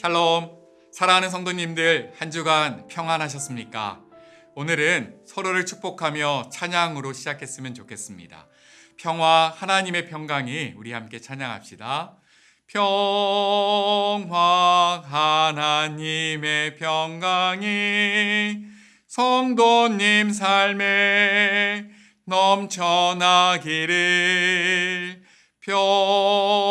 샬롬. 사랑하는 성도님들 한 주간 평안하셨습니까? 오늘은 서로를 축복하며 찬양으로 시작했으면 좋겠습니다. 평화 하나님의 평강이 우리 함께 찬양합시다. 평화 하나님의 평강이 성도님 삶에 넘쳐나기를 평화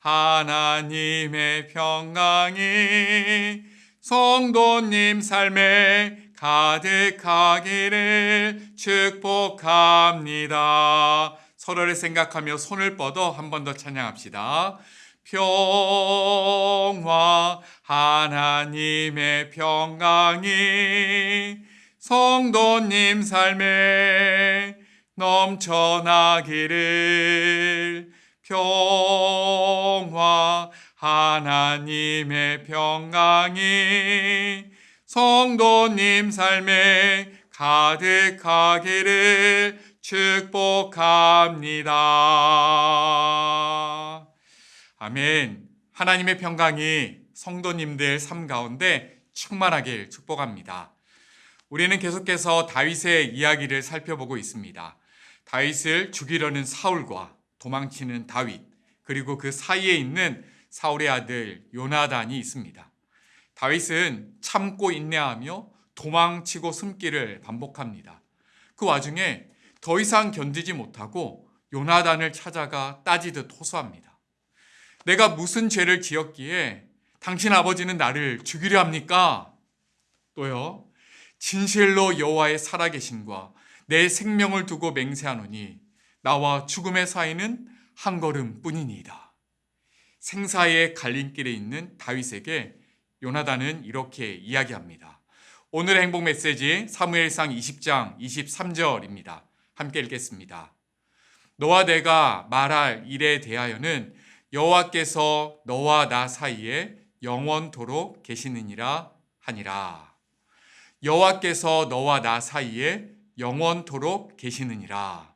하나님의 평강이 성도님 삶에 가득하기를 축복합니다. 서로를 생각하며 손을 뻗어 한 번 더 찬양합시다. 평화 하나님의 평강이 성도님 삶에 넘쳐나기를 평화 하나님의 평강이 성도님 삶에 가득하기를 축복합니다. 아멘. 하나님의 평강이 성도님들 삶 가운데 충만하길 축복합니다. 우리는 계속해서 다윗의 이야기를 살펴보고 있습니다. 다윗을 죽이려는 사울과 도망치는 다윗, 그리고 그 사이에 있는 사울의 아들 요나단이 있습니다. 다윗은 참고 인내하며 도망치고 숨기를 반복합니다. 그 와중에 더 이상 견디지 못하고 요나단을 찾아가 따지듯 호소합니다. 내가 무슨 죄를 지었기에 당신 아버지는 나를 죽이려 합니까? 또요. 진실로 여호와의 살아계심과 내 생명을 두고 맹세하노니 나와 죽음의 사이는 한 걸음뿐이니이다. 생사의 갈림길에 있는 다윗에게 요나단은 이렇게 이야기합니다. 오늘의 행복 메시지 사무엘상 20장 23절입니다. 함께 읽겠습니다. 너와 내가 말할 일에 대하여는 여호와께서 너와 나 사이에 영원토록 계시느니라 하니라. 여호와께서 너와 나 사이에 영원토록 계시느니라.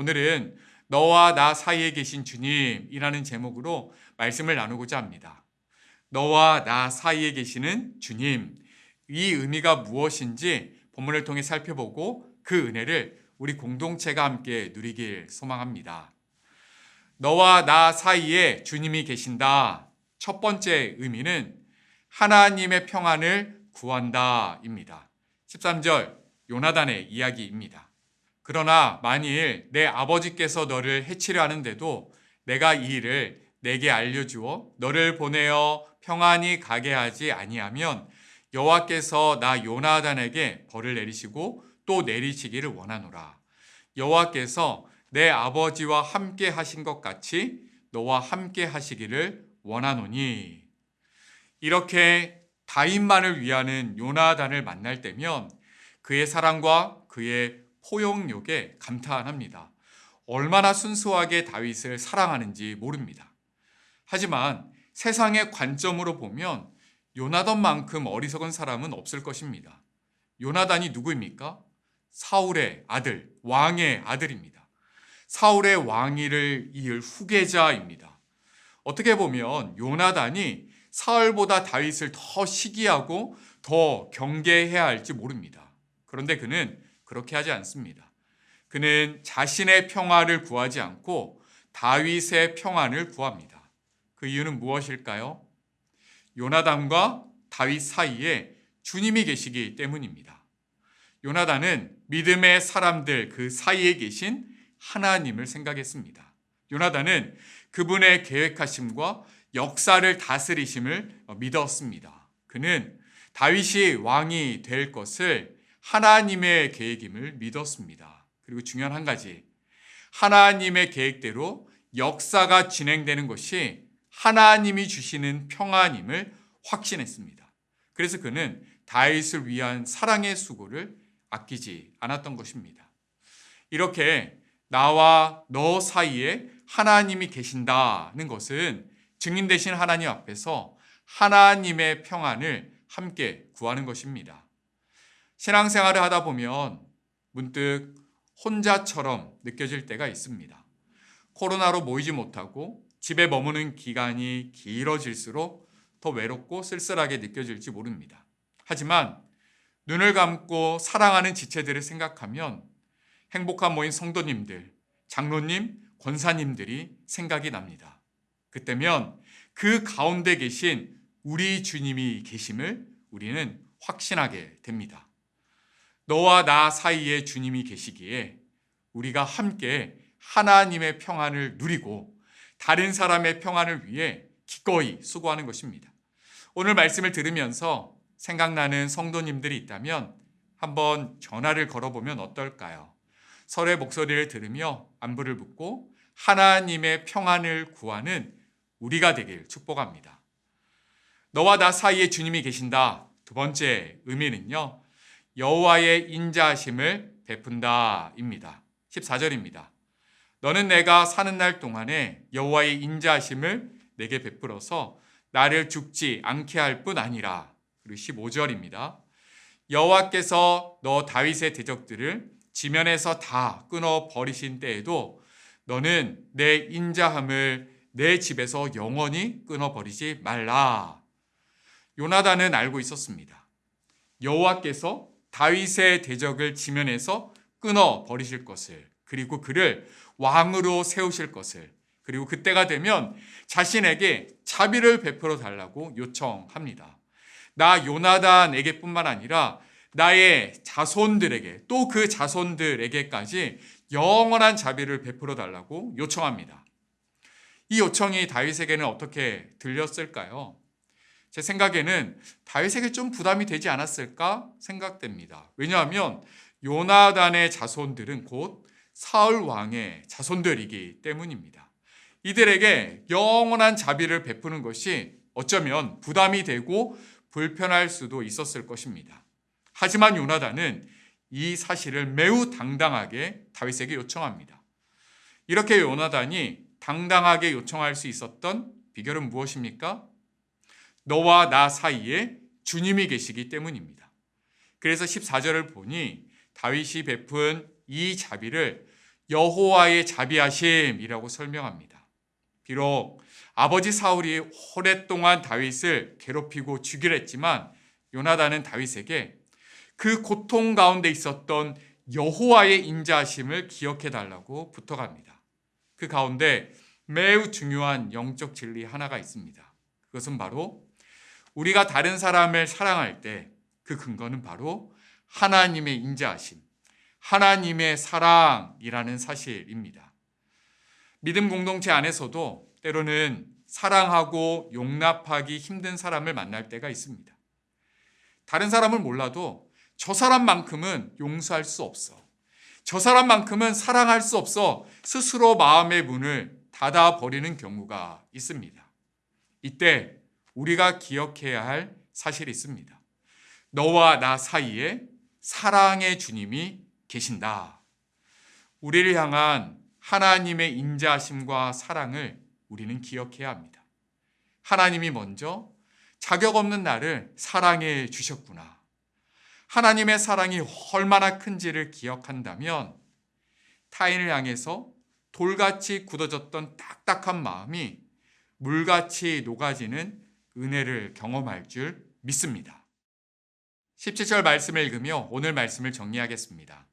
오늘은 너와 나 사이에 계신 주님이라는 제목으로 말씀을 나누고자 합니다. 너와 나 사이에 계시는 주님, 이 의미가 무엇인지 본문을 통해 살펴보고 그 은혜를 우리 공동체가 함께 누리길 소망합니다. 너와 나 사이에 주님이 계신다. 첫 번째 의미는 하나님의 평안을 구한다입니다. 13절 요나단의 이야기입니다. 그러나 만일 내 아버지께서 너를 해치려 하는데도 내가 이 일을 내게 알려주어 너를 보내어 평안히 가게 하지 아니하면 여호와께서 나 요나단에게 벌을 내리시고 또 내리시기를 원하노라. 여호와께서 내 아버지와 함께 하신 것 같이 너와 함께 하시기를 원하노니 이렇게 다윗만을 위하는 요나단을 만날 때면 그의 사랑과 그의 포용력에 감탄합니다. 얼마나 순수하게 다윗을 사랑하는지 모릅니다. 하지만 세상의 관점으로 보면 요나단만큼 어리석은 사람은 없을 것입니다. 요나단이 누구입니까? 사울의 아들, 왕의 아들입니다. 사울의 왕위를 이을 후계자입니다. 어떻게 보면 요나단이 사울보다 다윗을 더 시기하고 더 경계해야 할지 모릅니다. 그런데 그는 그렇게 하지 않습니다. 그는 자신의 평화를 구하지 않고 다윗의 평안을 구합니다. 그 이유는 무엇일까요? 요나단과 다윗 사이에 주님이 계시기 때문입니다. 요나단은 믿음의 사람들 그 사이에 계신 하나님을 생각했습니다. 요나단은 그분의 계획하심과 역사를 다스리심을 믿었습니다. 그는 다윗이 왕이 될 것을 하나님의 계획임을 믿었습니다. 그리고 중요한 한 가지, 하나님의 계획대로 역사가 진행되는 것이 하나님이 주시는 평안임을 확신했습니다. 그래서 그는 다윗을 위한 사랑의 수고를 아끼지 않았던 것입니다. 이렇게 나와 너 사이에 하나님이 계신다는 것은 증인 되신 하나님 앞에서 하나님의 평안을 함께 구하는 것입니다. 신앙생활을 하다 보면 문득 혼자처럼 느껴질 때가 있습니다. 코로나로 모이지 못하고 집에 머무는 기간이 길어질수록 더 외롭고 쓸쓸하게 느껴질지 모릅니다. 하지만 눈을 감고 사랑하는 지체들을 생각하면 행복한 모임 성도님들, 장로님, 권사님들이 생각이 납니다. 그때면 그 가운데 계신 우리 주님이 계심을 우리는 확신하게 됩니다. 너와 나 사이에 주님이 계시기에 우리가 함께 하나님의 평안을 누리고 다른 사람의 평안을 위해 기꺼이 수고하는 것입니다. 오늘 말씀을 들으면서 생각나는 성도님들이 있다면 한번 전화를 걸어보면 어떨까요? 서로의 목소리를 들으며 안부를 묻고 하나님의 평안을 구하는 우리가 되길 축복합니다. 너와 나 사이에 주님이 계신다. 두 번째 의미는요. 여호와의 인자하심을 베푼다입니다. 14절입니다. 너는 내가 사는 날 동안에 여호와의 인자하심을 내게 베풀어서 나를 죽지 않게 할 뿐 아니라 그리고 15절입니다. 여호와께서 너 다윗의 대적들을 지면에서 다 끊어 버리신 때에도 너는 내 인자함을 내 집에서 영원히 끊어 버리지 말라. 요나단은 알고 있었습니다. 여호와께서 다윗의 대적을 지면에서 끊어 버리실 것을 그리고 그를 왕으로 세우실 것을 그리고 그때가 되면 자신에게 자비를 베풀어 달라고 요청합니다. 나 요나단에게뿐만 아니라 나의 자손들에게 또 그 자손들에게까지 영원한 자비를 베풀어 달라고 요청합니다. 이 요청이 다윗에게는 어떻게 들렸을까요? 제 생각에는 다윗에게 좀 부담이 되지 않았을까 생각됩니다. 왜냐하면 요나단의 자손들은 곧 사울 왕의 자손들이기 때문입니다. 이들에게 영원한 자비를 베푸는 것이 어쩌면 부담이 되고 불편할 수도 있었을 것입니다. 하지만 요나단은 이 사실을 매우 당당하게 다윗에게 요청합니다. 이렇게 요나단이 당당하게 요청할 수 있었던 비결은 무엇입니까? 너와 나 사이에 주님이 계시기 때문입니다. 그래서 14절을 보니 다윗이 베푼 이 자비를 여호와의 자비하심이라고 설명합니다. 비록 아버지 사울이 오랫동안 다윗을 괴롭히고 죽이려 했지만 요나단은 다윗에게 그 고통 가운데 있었던 여호와의 인자하심을 기억해 달라고 부탁합니다. 그 가운데 매우 중요한 영적 진리 하나가 있습니다. 그것은 바로 우리가 다른 사람을 사랑할 때 그 근거는 바로 하나님의 인자하심, 하나님의 사랑이라는 사실입니다. 믿음 공동체 안에서도 때로는 사랑하고 용납하기 힘든 사람을 만날 때가 있습니다. 다른 사람을 몰라도 저 사람만큼은 용서할 수 없어. 저 사람만큼은 사랑할 수 없어 스스로 마음의 문을 닫아 버리는 경우가 있습니다. 이때 우리가 기억해야 할 사실이 있습니다. 너와 나 사이에 사랑의 주님이 계신다. 우리를 향한 하나님의 인자심과 사랑을 우리는 기억해야 합니다. 하나님이 먼저 자격 없는 나를 사랑해 주셨구나. 하나님의 사랑이 얼마나 큰지를 기억한다면 타인을 향해서 돌같이 굳어졌던 딱딱한 마음이 물같이 녹아지는 은혜를 경험할 줄 믿습니다. 17절 말씀을 읽으며 오늘 말씀을 정리하겠습니다.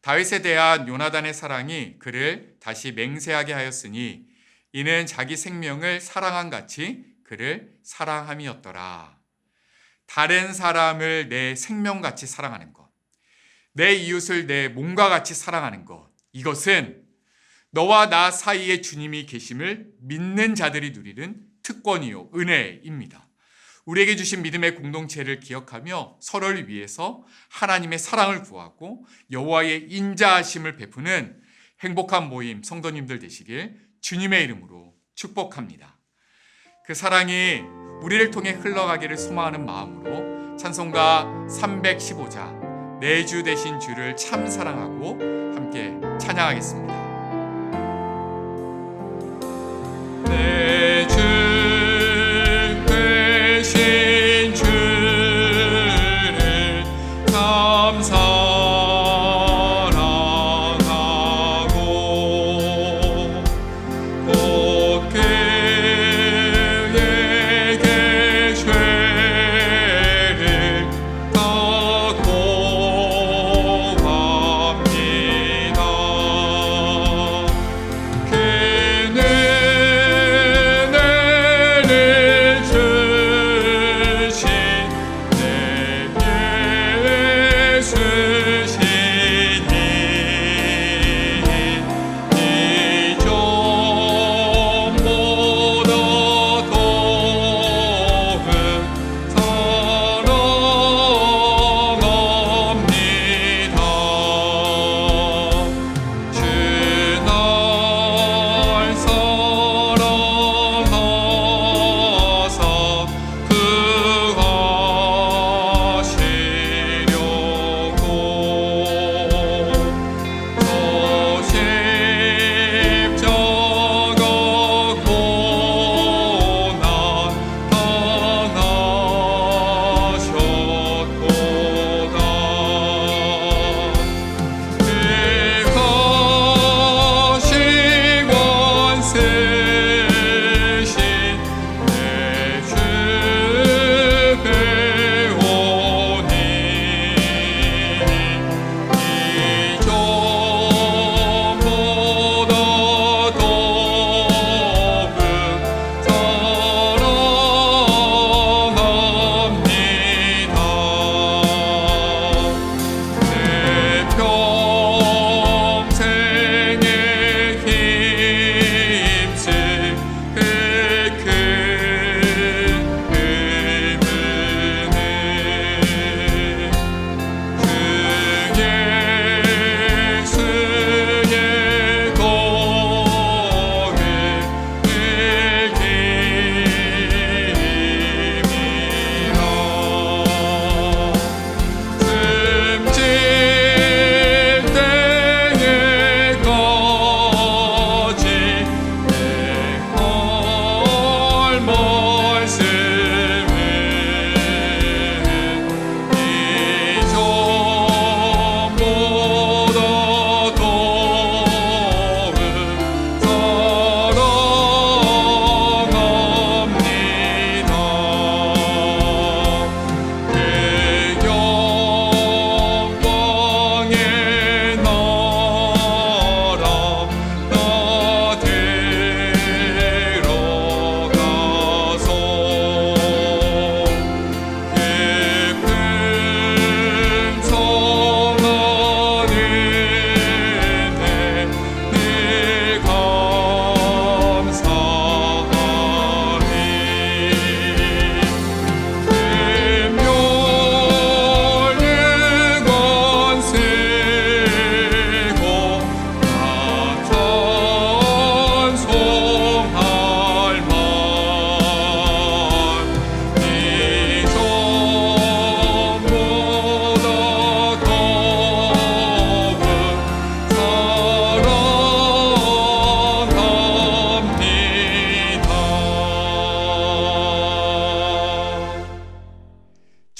다윗에 대한 요나단의 사랑이 그를 다시 맹세하게 하였으니 이는 자기 생명을 사랑한 같이 그를 사랑함이었더라. 다른 사람을 내 생명같이 사랑하는 것, 내 이웃을 내 몸과 같이 사랑하는 것, 이것은 너와 나 사이에 주님이 계심을 믿는 자들이 누리는 특권이요, 은혜입니다. 우리에게 주신 믿음의 공동체를 기억하며 서로를 위해서 하나님의 사랑을 구하고 여호와의 인자하심을 베푸는 행복한 모임 성도님들 되시길 주님의 이름으로 축복합니다. 그 사랑이 우리를 통해 흘러가기를 소망하는 마음으로 찬송가 315자 내주 되신 주를 참 사랑하고 함께 찬양하겠습니다. 내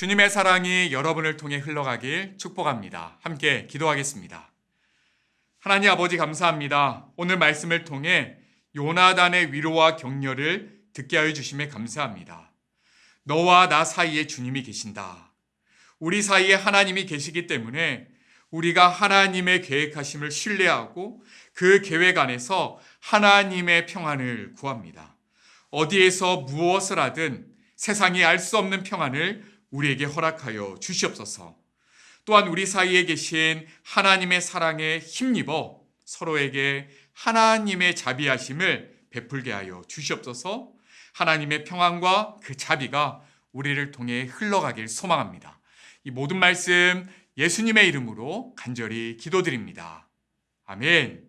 하나님의 사랑이 여러분을 통해 흘러가길 축복합니다. 함께 기도하겠습니다. 하나님 아버지 감사합니다. 오늘 말씀을 통해 요나단의 위로와 격려를 듣게 하여 주심에 감사합니다. 너와 나 사이에 주님이 계신다. 우리 사이에 하나님이 계시기 때문에 우리가 하나님의 계획하심을 신뢰하고 그 계획 안에서 하나님의 평안을 구합니다. 어디에서 무엇을 하든 세상이 알 수 없는 평안을 우리에게 허락하여 주시옵소서. 또한 우리 사이에 계신 하나님의 사랑에 힘입어 서로에게 하나님의 자비하심을 베풀게 하여 주시옵소서. 하나님의 평안과 그 자비가 우리를 통해 흘러가길 소망합니다. 이 모든 말씀 예수님의 이름으로 간절히 기도드립니다. 아멘.